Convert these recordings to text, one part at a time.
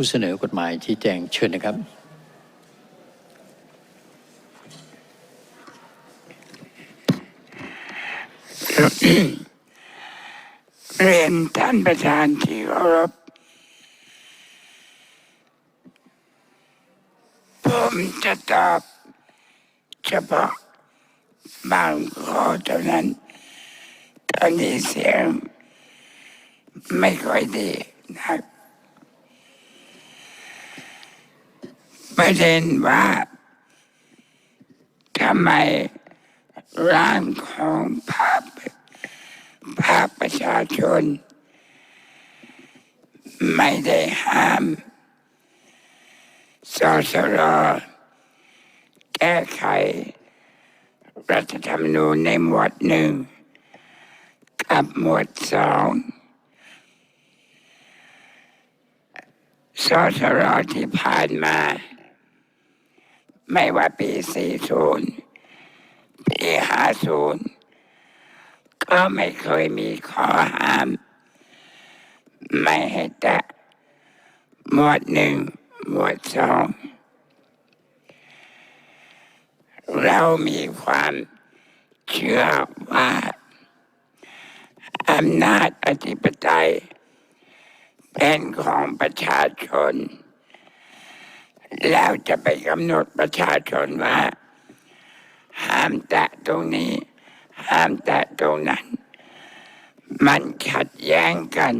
ผู้เสนอกฎหมายชี้แจงเชิญนะครับ เรียนท่านประธานที่เคารพผมจะตอบเฉพาะบางข้อเท่านั้น ตอนนี้เสียงไม่ค่อยดีนะ ประเด็นว่าทำไมร่างของภาพภาคประชาชน ไม่ได้ห้ามสสรแก้ไข รัฐธรรมนูญในหมวดหนึ่งกับหมวดสองสสรที่ผ่านมา ไม่ว่าปี 40 ปี 50 ก็ไม่เคยมีข้อห้าม ไม่ให้แตะหมวดหนึ่งหมวดสอง เรามีความเชื่อว่าอำนาจอธิปไตยเป็นของประชาชน แล้วจะไปกำหนดประชาชนว่า ห้ามแตะตรงนี้ ห้ามแตะตรงนั้น มันขัดแย้งกัน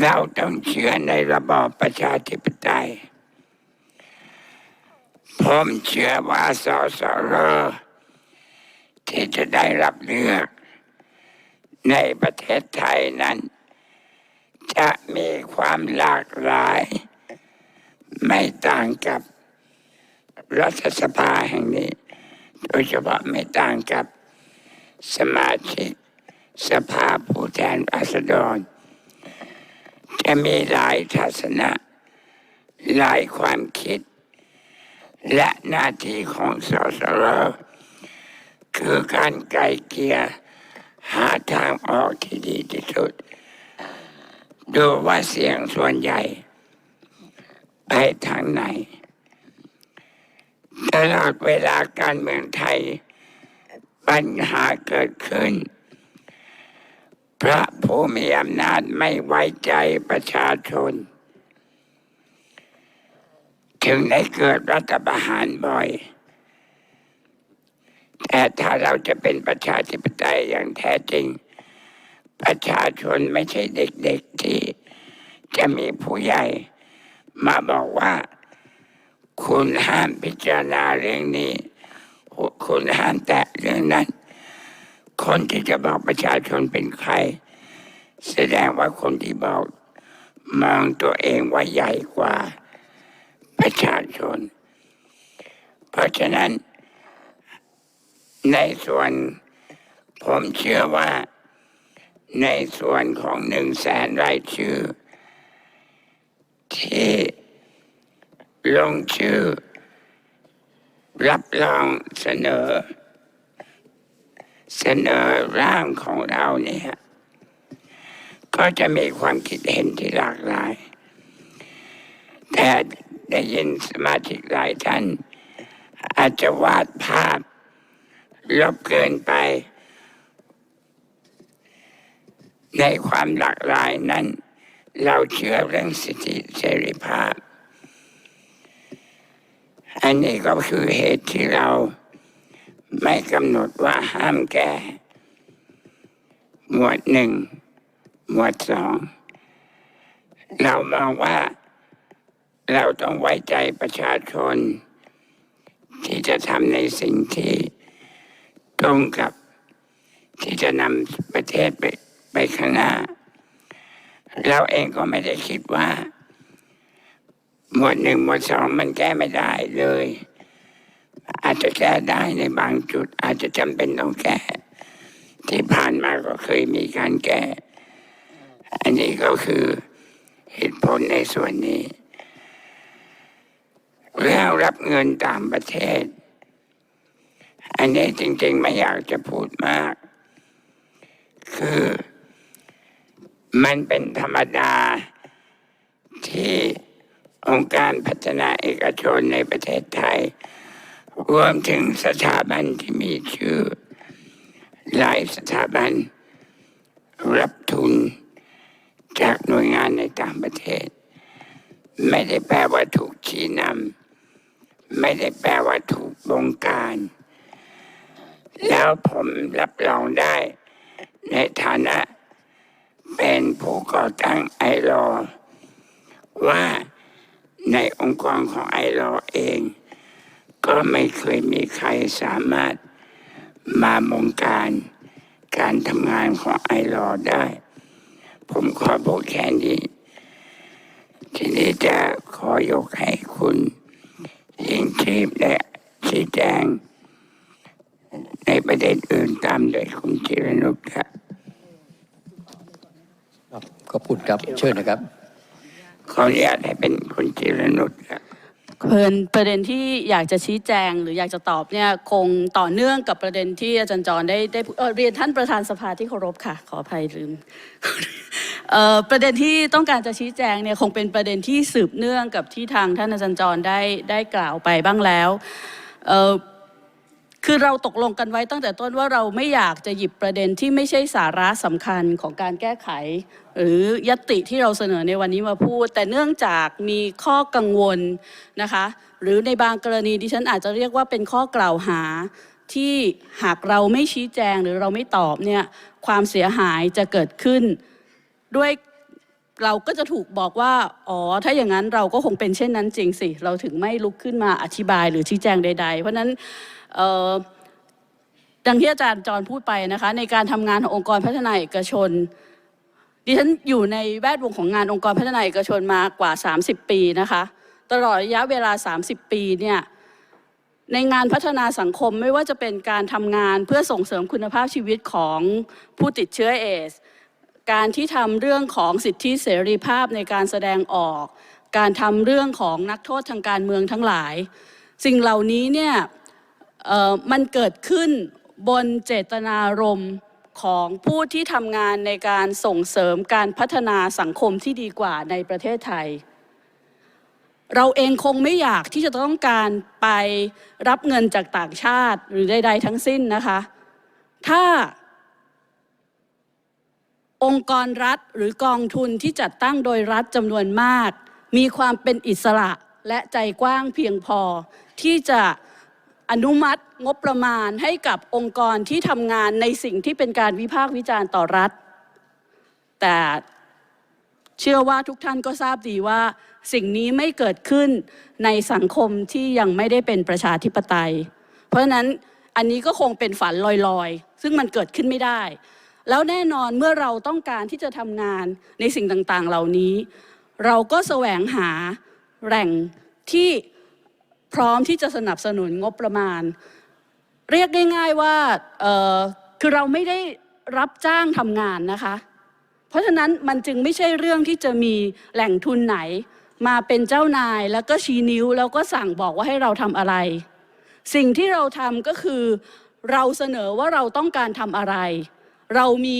เราต้องเชื่อในระบอบประชาธิปไตย ผมเชื่อว่าสสรที่จะได้รับเลือกในประเทศไทยนั้น จะมีความหลากหลาย ไม่ต่างกับรัฐสภาแห่งนี้ โดยเฉพาะไม่ต่างกับสมาชิกสภาผู้แทนราษฎร จะมีหลายทัศนะหลายความคิด และหน้าที่ของสสรคือการไกลเกลี่ยหาทางออกที่ดีที่สุด ดูว่าเสียงส่วนใหญ่ ไปทางไหน ตลอดเวลาการเมืองไทย ปัญหาเกิดขึ้น พระผู้มีอำนาจไม่ไว้ใจประชาชน ถึงได้เกิดรัฐประหารบ่อยแต่ถ้าเราจะเป็นประชาธิปไตยอย่างแท้จริง ประชาชนไม่ใช่เด็กๆที่จะมีผู้ใหญ่ มาบอกว่า คุณห้ามพิจารณาเรื่องนี้ คุณห้ามแตะเรื่องนั้น คนที่จะบอกประชาชนเป็นใคร แสดงว่าคนที่บอกมองตัวเองว่าใหญ่กว่า ประชาชน เพราะฉะนั้น ในส่วนผมเชื่อว่าในส่วนของหนึ่งแสนรายชื่อ ที่ลงชื่อ รับรองเสนอ เสนอร่างของเราเนี่ย ก็จะมีความคิดเห็นที่หลากหลาย แต่ได้ยินสมาชิกหลายท่าน อาจจะวาดภาพ ลบเกินไป ในความหลากหลายนั้น เราเชื่อเรื่องสิทธิเสรีภาพ อันนี้ก็คือเหตุที่เราไม่กำหนดว่าห้ามแก่ หมวดหนึ่ง หมวดสอง เรามองว่า เราต้องไว้ใจประชาชน ที่จะทำในสิ่งที่ตรงกับที่จะนำประเทศไปไปข้างหน้า เราเองก็ไม่ได้คิดว่า หมวดหนึ่งหมวดสองมันแก้ไม่ได้เลย อาจจะแก้ได้ในบางจุด อาจจะจำเป็นต้องแก้ ที่ผ่านมาก็เคยมีการแก้ อันนี้ก็คือเหตุผลในส่วนนี้แล้วรับเงินตามประเทศ อันนี้จริงๆไม่อยากจะพูดมาก คือ มันเป็นธรรมดา ที่องค์การพัฒนาเอกชนในประเทศไทย รวมถึงสถาบันที่มีชื่อ หลายสถาบัน รับทุน จากหน่วยงานในต่างประเทศ ไม่ได้แปลว่าถูกชี้นำไม่ได้แปลว่าถูกบงการ แล้วผมรับรองได้ในฐานะ เป็นผู้ก่อตั้งไอรอว่าในองค์กรของไอรอเอง ก็ไม่เคยมีใครสามารถมาบงการการทำงานของไอรอได้ ผมขอพูดแค่นี้ทีนี้จะขอยกให้คุณยิงชีพและชี้แจงในประเด็นอื่นตามโดยคุณจิรนุชครับครับ ขอบคุณครับเชิญนะครับขออนุญาตให้เป็นคุณจิรนุชครับเพลินประเด็นที่อยากจะชี้แจงหรืออยากจะตอบเนี่ยคงต่อเนื่องกับประเด็นที่อาจารย์จรได้ได้เอ่อเรียนท่านประธานสภาที่เคารพค่ะ ขออภัยลืมเอ่อประเด็นที่ต้องการจะชี้แจงเนี่ยคงเป็นประเด็นที่สืบเนื่องกับที่ทางท่านอาจารย์จรได้ได้กล่าวไปบ้างแล้วเอ่อ คือเราตกลงกันไว้ตั้งแต่ต้นว่าเราไม่อยากจะหยิบประเด็นที่ไม่ใช่สาระสำคัญของการแก้ไข หรือยตติที่เราเสนอในวันนี้มาพูด แต่เนื่องจากมีข้อกังวลนะคะ หรือในบางกรณีดิฉันอาจจะเรียกว่าเป็นข้อกล่าวหาที่หากเราไม่ชี้แจงหรือเราไม่ตอบเนี่ยความเสียหายจะเกิดขึ้นด้วย เราก็จะถูกบอกว่า อ๋อ ถ้าอย่างนั้นเราก็คงเป็นเช่นนั้นจริงสิ เราถึงไม่ลุกขึ้นมาอธิบายหรือชี้แจงใด ๆ เพราะนั้นดังที่อาจารย์จรพูดไปนะคะ ในการทำงานขององค์กรพัฒนาเอกชน ดิฉันอยู่ในแวดวงของงานองค์กรพัฒนาเอกชนมากว่า 30 ปีนะคะ ตลอดระยะเวลา 30 ปีเนี่ยในงานพัฒนาสังคมไม่ว่าจะเป็นการทำงานเพื่อส่งเสริมคุณภาพชีวิตของผู้ติดเชื้อเอส การที่ทำเรื่องของสิทธิเสรีภาพในการแสดงออก การทำเรื่องของนักโทษทางการเมืองทั้งหลาย สิ่งเหล่านี้เนี่ยมันเกิดขึ้นบนเจตนารมณ์ของผู้ที่ทำงานในการส่งเสริมการพัฒนาสังคมที่ดีกว่าในประเทศไทย เราเองคงไม่อยากที่จะต้องการไปรับเงินจากต่างชาติหรือใดๆทั้งสิ้นนะคะ ถ้า องค์กรรัฐหรือกองทุนที่จัดตั้งโดยรัฐจำนวนมาก มีความเป็นอิสระและใจกว้างเพียงพอ ที่จะอนุมัติงบประมาณให้กับองค์กรที่ทำงานในสิ่งที่เป็นการวิพากษ์วิจารณ์ต่อรัฐ แต่เชื่อว่าทุกท่านก็ทราบดีว่า สิ่งนี้ไม่เกิดขึ้นในสังคมที่ยังไม่ได้เป็นประชาธิปไตย เพราะฉะนั้นอันนี้ก็คงเป็นฝันลอยๆ ซึ่งมันเกิดขึ้นไม่ได้ แล้วแน่นอนเมื่อเราต้องการที่จะทำงานในสิ่งต่างๆ เหล่านี้ เราก็แสวงหาแหล่งที่พร้อมที่จะสนับสนุนงบประมาณ เรียกง่ายๆว่าคือเราไม่ได้รับจ้างทำงานนะคะ เพราะฉะนั้นมันจึงไม่ใช่เรื่องที่จะมีแหล่งทุนไหน มาเป็นเจ้านายแล้วก็ชี้นิ้ว แล้วก็สั่งบอกว่าให้เราทำอะไร สิ่งที่เราทำก็คือเราเสนอว่าเราต้องการทำอะไร เรามี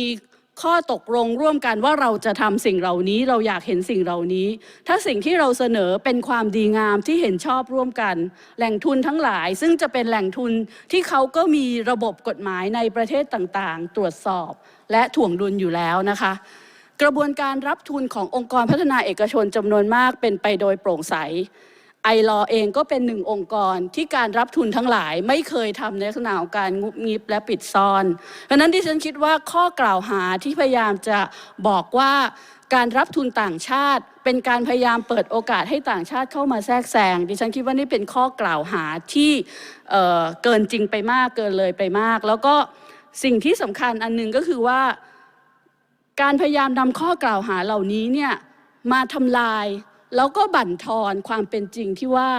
ข้อตกลงร่วมกันว่าเราจะทำสิ่งเหล่านี้เราอยากเห็นสิ่งเหล่านี้ ถ้าสิ่งที่เราเสนอเป็นความดีงามที่เห็นชอบร่วมกัน แหล่งทุนทั้งหลาย ซึ่งจะเป็นแหล่งทุนที่เขาก็มีระบบกฎหมายในประเทศต่างๆ ตรวจสอบและถ่วงดุลอยู่แล้วนะคะ กระบวนการรับทุนขององค์กรพัฒนาเอกชนจำนวนมากเป็นไปโดยโปร่งใส ไอรอเองก็เป็นหนึ่งองค์กรที่การรับทุนทั้งหลายไม่เคยทำในลักษณะของการงุบงิบและปิดซ่อน เพราะนั้นที่ฉันคิดว่าข้อกล่าวหาที่พยายามจะบอกว่าการรับทุนต่างชาติ เป็นการพยายามเปิดโอกาสให้ต่างชาติเข้ามาแทรกแซงดิฉันคิดว่านี่เป็นข้อกล่าวหาที่เอ่อเกินจริงไปมากเกินเลยไปมาก แล้วก็สิ่งที่สำคัญอันหนึงก็คือว่า การพยายามนำข้อกล่าวหาเหล่านี้เนี่ยมาทำลาย แล้วก็บั่นทอนความเป็นจริงที่ว่า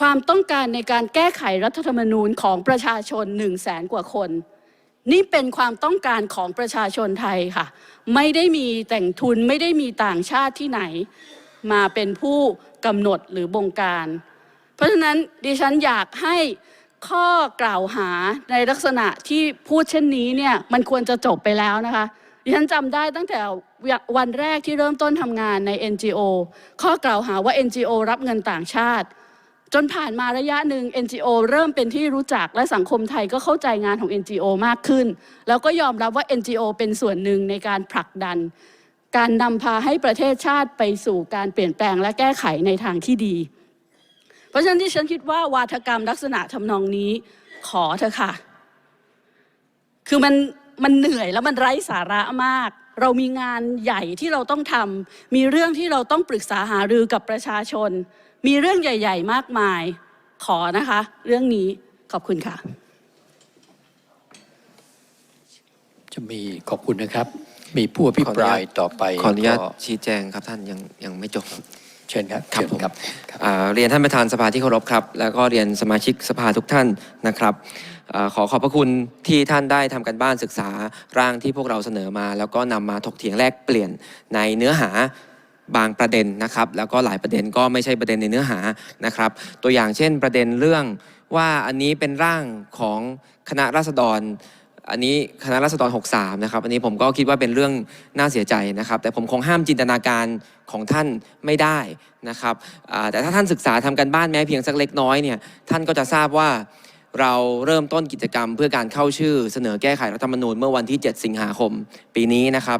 ความต้องการในการแก้ไขรัฐธรรมนูญของประชาชนหนึ่งแสนกว่าคน นี่เป็นความต้องการของประชาชนไทยค่ะ ไม่ได้มีแต่งทุนไม่ได้มีต่างชาติที่ไหน มาเป็นผู้กำหนดหรือบงการ เพราะฉะนั้นดิฉันอยากให้ข้อกล่าวหาในลักษณะที่พูดเช่นนี้เนี่ยมันควรจะจบไปแล้วนะคะ ดิฉันจำได้ตั้งแต่วันแรกที่เริ่มต้นทำงานใน NGO ข้อกล่าวหาว่า NGO รับเงินต่างชาติ จนผ่านมาระยะหนึ่ง NGO เริ่มเป็นที่รู้จักและสังคมไทยก็เข้าใจงานของ NGO มากขึ้น แล้วก็ยอมรับว่า NGO เป็นส่วนหนึ่งในการผลักดัน การนำพาให้ประเทศชาติไปสู่การเปลี่ยนแปลงและแก้ไขในทางที่ดี เพราะฉะนั้นที่ฉันคิดว่าวาทกรรมลักษณะทำนองนี้ขอเถอะค่ะ คือมัน มันเหนื่อยแล้วมันไร้สาระมาก เรามีงานใหญ่ที่เราต้องทำมีเรื่องที่เราต้องปรึกษาหารือกับประชาชน มีเรื่องใหญ่ ๆ มากมาย ขอนะคะ เรื่องนี้ขอบคุณค่ะ จะมีขอบคุณนะครับ มีผู้อภิปรายต่อไปขออนุญาตก็ชี้แจงครับท่านยังยังไม่จบ เชิญครับครับเชิญผม ครับครับอ่าเรียนท่านประธานสภาที่เคารพครับ แล้วก็เรียนสมาชิกสภาทุกท่านนะครับอา ขอขอบพระคุณที่ท่านได้ทำกันบ้านศึกษาร่างที่พวกเราเสนอมา แล้วก็นำมาถกเถียงแลกเปลี่ยนในเนื้อหาบางประเด็นนะครับ แล้วก็หลายประเด็นก็ไม่ใช่ประเด็นในเนื้อหานะครับ ตัวอย่างเช่นประเด็นเรื่องว่าอันนี้เป็นร่างของคณะราษฎรอันนี้คณะรัษฎร63 นะครับ อันนี้ผมก็คิดว่าเป็นเรื่องน่าเสียใจนะครับ แต่ผมคงห้ามจินตนาการของท่านไม่ได้นะครับแต่ถ้าท่านศึกษาทำกันบ้านแม้เพียงสักเล็กน้อยเนี่ยท่านก็จะทราบว่า เราเริ่มต้นกิจกรรมเพื่อการเข้าชื่อเสนอแก้ไขรัฐธรรมนูญเมื่อวันที่ 7 สิงหาคม ปีนี้นะครับ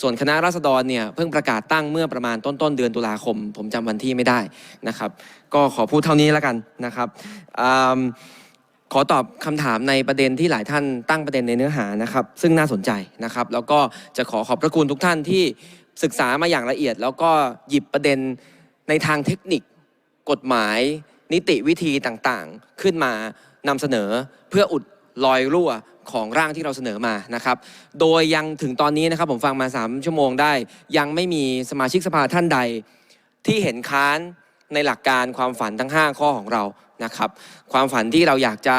ส่วนคณะราษฎรเนี่ยเพิ่งประกาศตั้งเมื่อประมาณต้นต้นเดือนตุลาคม ผมจำวันที่ไม่ได้นะครับ ก็ขอพูดเท่านี้แล้วกันนะครับอ่าขอตอบคำถามในประเด็นที่หลายท่านตั้งประเด็นในเนื้อหานะครับ ซึ่งน่าสนใจนะครับ แล้วก็จะขอขอบพระคุณทุกท่านที่ศึกษามาอย่างละเอียด แล้วก็หยิบประเด็นในทางเทคนิค กฎหมาย นิติวิธีต่างๆ ขึ้นมานำเสนอเพื่ออุดรอยรั่วของร่างที่เราเสนอมานะครับ โดยยังถึงตอนนี้นะครับผมฟังมา 3 ชั่วโมงได้ ยังไม่มีสมาชิกสภาท่านใด ที่เห็นค้านในหลักการความฝันทั้ง 5 ข้อของเรานะครับ ความฝันที่เราอยากจะ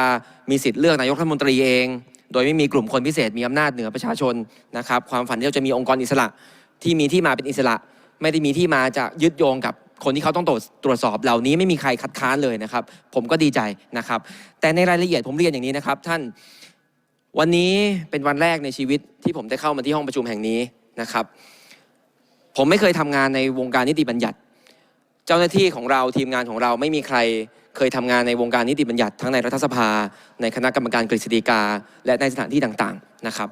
มีสิทธิ์เลือกนายกรัฐมนตรีเอง โดยไม่มีกลุ่มคนพิเศษมีอำนาจเหนือประชาชนนะครับ ความฝันที่เราจะมีองค์กรอิสระที่มีที่มาเป็นอิสระ ไม่ได้มีที่มาจะยึดโยงกับ คนที่เขาต้องตรวจตรวจสอบเหล่านี้ไม่มีใครคัดค้านเลยนะครับ ผมก็ดีใจนะครับ แต่ในรายละเอียดผมเรียนอย่างนี้นะครับท่านวันนี้เป็นวันแรกในชีวิตที่ผมได้เข้ามาที่ห้องประชุมแห่งนี้นะครับ ผมไม่เคยทำงานในวงการนิติบัญญัติ เจ้าหน้าที่ของเราทีมงานของเราไม่มีใครเคยทำงานในวงการนิติบัญญัติ ทั้งในรัฐสภา ในคณะกรรมการกฤษฎีกา และในสถานที่ต่างๆนะครับ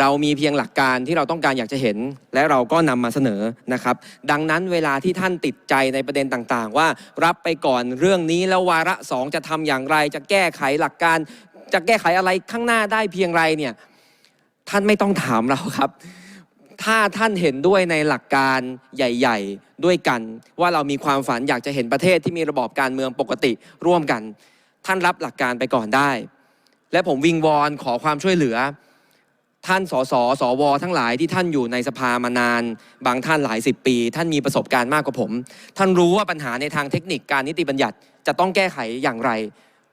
เรามีเพียงหลักการที่เราต้องการอยากจะเห็น และเราก็นำมาเสนอนะครับ ดังนั้นเวลาที่ท่านติดใจในประเด็นต่างๆ ว่ารับไปก่อนเรื่องนี้แล้ววาระสองจะทำอย่างไร จะแก้ไขหลักการ จะแก้ไขอะไรข้างหน้าได้เพียงไรเนี่ยท่านไม่ต้องถามเราครับ ถ้าท่านเห็นด้วยในหลักการใหญ่ ๆ ด้วยกัน ว่าเรามีความฝันอยากจะเห็นประเทศที่มีระบอบการเมืองปกติร่วมกัน ท่านรับหลักการไปก่อนได้ และผมวิงวอนขอความช่วยเหลือ ท่านสสสว ทั้งหลายที่ท่านอยู่ในสภามานาน บางท่านหลายสิบปี ท่านมีประสบการณ์มากกว่าผม ท่านรู้ว่าปัญหาในทางเทคนิคการนิติบัญญัติจะต้องแก้ไขอย่างไร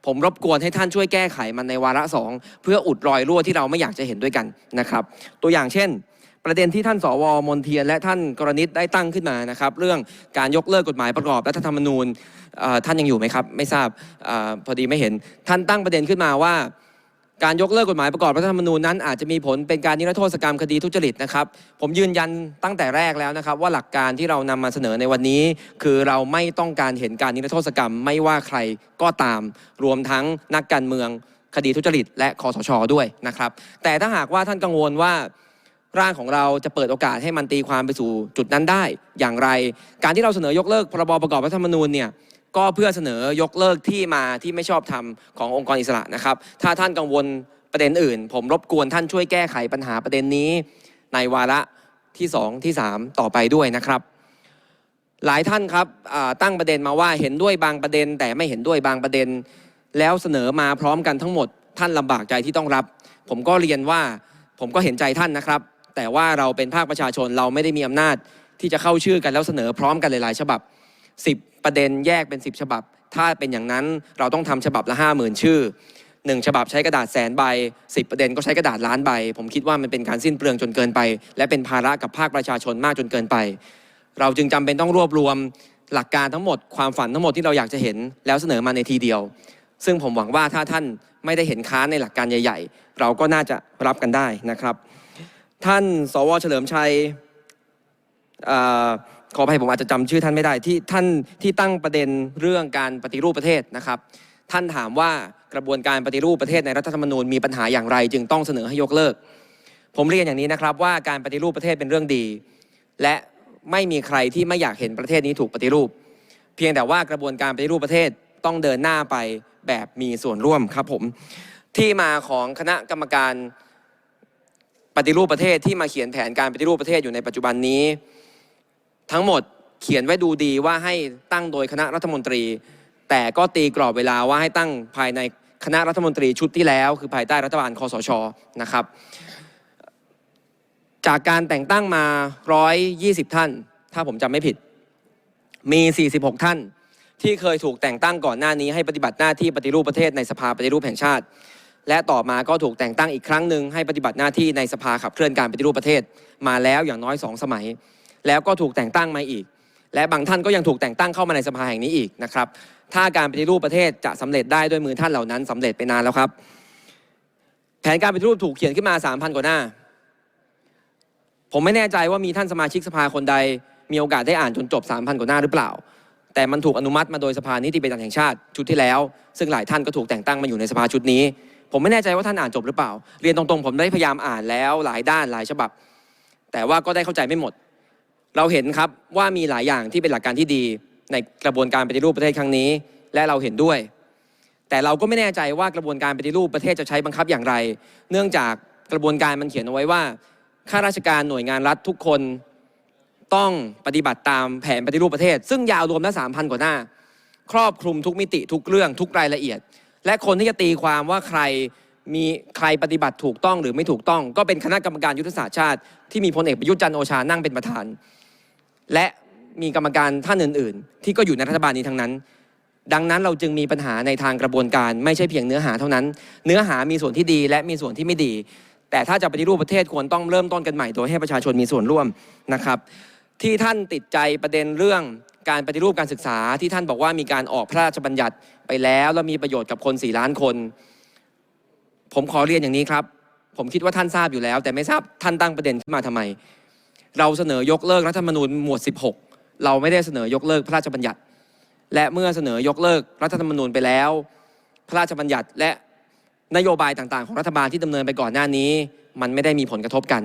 ผมรบกวนให้ท่านช่วยแก้ไขมันในวาระสองเพื่ออุดรอยรั่วที่เราไม่อยากจะเห็นด้วยกันนะครับ ตัวอย่างเช่น ประเด็นที่ท่านสวมนเทียน และท่านกรณิตได้ตั้งขึ้นมานะครับ เรื่องการยกเลิกกฎหมายประกอบรัฐธรรมนูญท่านยังอยู่ไหมครับ ไม่ทราบอพอดีไม่เห็น ท่านตั้งประเด็นขึ้นมาว่า การยกเลิกกฎหมายประกอบรัฐธรรมนูญนั้นอาจจะมีผลเป็นการนิรโทษกรรมคดีทุจริตนะครับ ผมยืนยันตั้งแต่แรกแล้วนะครับ ว่าหลักการที่เรานำมาเสนอในวันนี้ คือเราไม่ต้องการเห็นการนิรโทษกรรมไม่ว่าใครก็ตาม รวมทั้งนักการเมืองคดีทุจริต และคอสชด้วยนะครับ แต่ถ้าหากว่าท่านกังวลว่าร่างของเราจะเปิดโอกาสให้มันตีความไปสู่จุดนั้นได้อย่างไร การที่เราเสนอยกเลิกพรบประกอบรัฐธรรมนูญเนี่ย ก็เพื่อเสนอยกเลิกที่มาที่ไม่ชอบธรรมขององค์กรอิสระนะครับ ถ้าท่านกังวลประเด็นอื่น ผมรบกวนท่านช่วยแก้ไขปัญหาประเด็นนี้ ในวาระที่ 2 ที่ 3 ต่อไปด้วยนะครับ หลายท่านครับตั้งประเด็นมาว่าเห็นด้วยบางประเด็น แต่ไม่เห็นด้วยบางประเด็น แล้วเสนอมาพร้อมกันทั้งหมด ท่านลำบากใจที่ต้องรับ ผมก็เรียนว่าผมก็เห็นใจท่านนะครับ แต่ว่าเราเป็นภาคประชาชนเราไม่ได้มีอำนาจที่จะเข้าชื่อกันแล้วเสนอพร้อมกันหลายๆ ฉบับ 10 ประเด็นแยกเป็น 10 ฉบับ ถ้าเป็นอย่างนั้นเราต้องทำฉบับละ 50,000 ชื่อ 1 ฉบับใช้กระดาษแสนใบ 10 ประเด็นก็ใช้กระดาษล้านใบ ผมคิดว่ามันเป็นการสิ้นเปลืองจนเกินไป และเป็นภาระกับภาคประชาชนมากจนเกินไป เราจึงจำเป็นต้องรวบรวมหลักการทั้งหมดความฝันทั้งหมดที่เราอยากจะเห็นแล้วเสนอมาในทีเดียว ซึ่งผมหวังว่าถ้าท่านไม่ได้เห็นค้านในหลักการใหญ่ ๆ เราก็น่าจะรับกันได้นะครับ ท่านสวเฉลิมชัยอ่า ขออภัยผมอาจจะจำชื่อท่านไม่ได้ที่ท่านที่ตั้งประเด็นเรื่องการปฏิรูปประเทศนะครับ ท่านถามว่ากระบวนการปฏิรูปประเทศในรัฐธรรมนูญมีปัญหาอย่างไร จึงต้องเสนอให้ยกเลิก ผมเรียนอย่างนี้นะครับว่าการปฏิรูปประเทศเป็นเรื่องดี และไม่มีใครที่ไม่อยากเห็นประเทศนี้ถูกปฏิรูป เพียงแต่ว่ากระบวนการปฏิรูปประเทศต้องเดินหน้าไปแบบมีส่วนร่วมครับผมที่มาของคณะกรรมการปฏิรูปประเทศที่มาเขียนแผนการปฏิรูปประเทศอยู่ในปัจจุบันนี้ ทั้งหมดเขียนไว้ดูดีว่าให้ตั้งโดยคณะรัฐมนตรี แต่ก็ตีกรอบเวลาว่าให้ตั้งภายในคณะรัฐมนตรีชุดที่แล้ว คือภายใต้รัฐบาลคอสชนะครับ จากการแต่งตั้งมา 120 ท่าน ถ้าผมจำไม่ผิด มี 46 ท่าน ที่เคยถูกแต่งตั้งก่อนหน้านี้ให้ปฏิบัติหน้าที่ปฏิรูปประเทศในสภาปฏิรูปแห่งชาติ และต่อมาก็ถูกแต่งตั้งอีกครั้งหนึ่งให้ปฏิบัติหน้าที่ในสภาขับเคลื่อนการปฏิรูปประเทศ มาแล้วอย่างน้อยสองสมัย แล้วก็ถูกแต่งตั้งมาอีก และบางท่านก็ยังถูกแต่งตั้งเข้ามาในสภาแห่งนี้อีกนะครับ ถ้าการปฏิรูปประเทศจะสำเร็จได้ด้วยมือท่านเหล่านั้นสำเร็จไปนานแล้วครับ แผนการปฏิรูปถูกเขียนขึ้นมา3,000กว่าหน้า ผมไม่แน่ใจว่ามีท่านสมาชิกสภาคนใด มีโอกาสได้อ่านจนจบ3,000กว่าหน้าหรือเปล่า แต่มันถูกอนุมัติมาโดยสภานิติบัญญัติแห่งชาติชุดที่แล้ว ซึ่งหลายท่านก็ถูกแต่งตั้งมาอยู่ในสภาชุดนี้ผมไม่แน่ใจว่าท่านอ่านจบหรือเปล่า เรียนตรงๆ ผมได้พยายามอ่านแล้วหลายด้านหลายฉบับ แต่ว่าก็ได้เข้าใจไม่หมด เราเห็นครับว่ามีหลายอย่างที่เป็นหลักการที่ดีในกระบวนการปฏิรูปประเทศครั้งนี้ และเราเห็นด้วย แต่เราก็ไม่แน่ใจว่ากระบวนการปฏิรูปประเทศจะใช้บังคับอย่างไร เนื่องจากกระบวนการมันเขียนเอาไว้ว่าข้าราชการหน่วยงานรัฐทุกคนต้องปฏิบัติตามแผนปฏิรูปประเทศ ซึ่งยาวรวมแล้วสามพันกว่าหน้า ครอบคลุมทุกมิติทุกเรื่องทุกรายละเอียด และคนที่จะตีความว่าใครมีใครปฏิบัติถูกต้องหรือไม่ถูกต้อง ก็เป็นคณะกรรมการยุทธศาสตร์ชาติที่มีพลเอกประยุทธ์จันทร์โอชานั่งเป็นประธาน และมีกรรมการท่านอื่น ๆ ที่ก็อยู่ในรัฐบาลนี้ทั้งนั้น ดังนั้นเราจึงมีปัญหาในทางกระบวนการ ไม่ใช่เพียงเนื้อหาเท่านั้น เนื้อหามีส่วนที่ดีและมีส่วนที่ไม่ดี แต่ถ้าจะปฏิรูปประเทศควรต้องเริ่มต้นกันใหม่โดยให้ประชาชนมีส่วนร่วมนะครับ ที่ท่านติดใจประเด็นเรื่องการปฏิรูปการศึกษาที่ท่านบอกว่ามีการออกพระราชบัญญัติไปแล้วแล้วมีประโยชน์กับคน4ล้านคน ผมขอเรียนอย่างนี้ครับ ผมคิดว่าท่านทราบอยู่แล้ว แต่ไม่ทราบท่านตั้งประเด็นขึ้นมาทำไม เราเสนอยกเลิกรัฐธรรมนูญหมวด 16 เราไม่ได้เสนอยกเลิกพระราชบัญญัติ และเมื่อเสนอยกเลิกรัฐธรรมนูญไปแล้ว พระราชบัญญัติและนโยบายต่างๆ ของรัฐบาลที่ดำเนินไปก่อนหน้านี้ มันไม่ได้มีผลกระทบกัน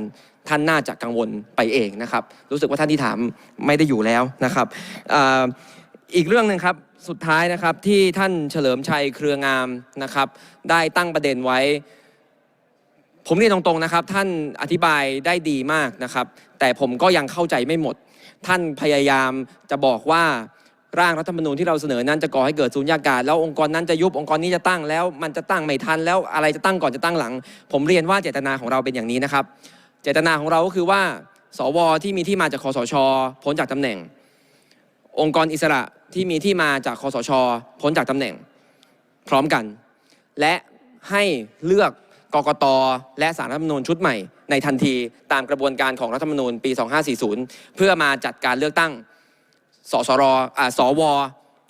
ท่านน่าจะกังวลไปเองนะครับ รู้สึกว่าท่านที่ถามไม่ได้อยู่แล้วนะครับอ,อีกเรื่องหนึ่งครับสุดท้ายนะครับที่ท่านเฉลิมชัยเครืองามนะครับ ได้ตั้งประเด็นไว้ ผมเรียนตรงๆนะครับ ท่านอธิบายได้ดีมากนะครับ แต่ผมก็ยังเข้าใจไม่หมด ท่านพยายามจะบอกว่าร่างรัฐธรรมนูญที่เราเสนอนั้นจะก่อให้เกิดสูญญากาศแล้วองค์กรนั้นจะยุบองค์กรนี้จะตั้งแล้ว มันจะตั้งไม่ทันแล้วอะไรจะตั้งก่อนจะตั้งหลัง ผมเรียนว่าเจตนาของเราเป็นอย่างนี้นะครับ เจตนาของเราก็คือว่า สวที่มีที่มาจากคอสชพ้นจากตำแหน่ง องค์กรอิสระที่มีที่มาจากคอสชพ้นจากตำแหน่ง พร้อมกัน และให้เลือก กกต และสารรัฐธรรมนูญชุดใหม่ในทันทีตามกระบวนการของรัฐธรรมนูญปี 2540 เพื่อมาจัดการเลือกตั้งสสรอ่าสว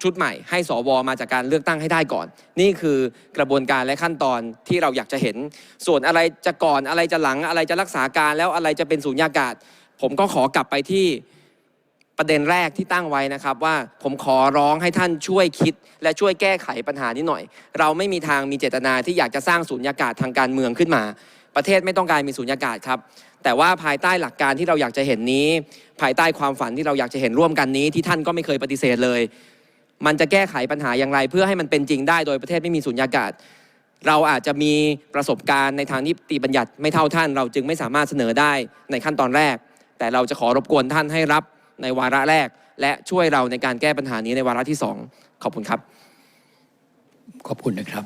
ชุดใหม่ ให้สวมาจากการเลือกตั้งให้ได้ก่อน นี่คือกระบวนการและขั้นตอนที่เราอยากจะเห็น ส่วนอะไรจะก่อนอะไรจะหลังอะไรจะรักษาการแล้วอะไรจะเป็นสูญญากาศ ผมก็ขอกลับไปที่ ประเด็นแรกที่ตั้งไว้นะครับว่าผมขอร้องให้ท่านช่วยคิด และช่วยแก้ไขปัญหานี้หน่อย เราไม่มีทางมีเจตนาที่อยากจะสร้างสูญญากาศทางการเมืองขึ้นมา ประเทศไม่ต้องการมีสูญญากาศครับ แต่ว่าภายใต้หลักการที่เราอยากจะเห็นนี้ ภายใต้ความฝันที่เราอยากจะเห็นร่วมกันนี้ ที่ท่านก็ไม่เคยปฏิเสธเลย มันจะแก้ไขปัญหาอย่างไร เพื่อให้มันเป็นจริงได้โดยประเทศไม่มีสูญญากาศเราอาจจะมีประสบการณ์ในทางนิติบัญญัติไม่เท่าท่าน เราจึงไม่สามารถเสนอได้ในขั้นตอนแรก แต่เราจะขอรบกวนท่านให้รับ ในวาระแรก และช่วยเราในการแก้ปัญหานี้ในวาระที่สองขอบคุณครับ ขอบคุณนะครับ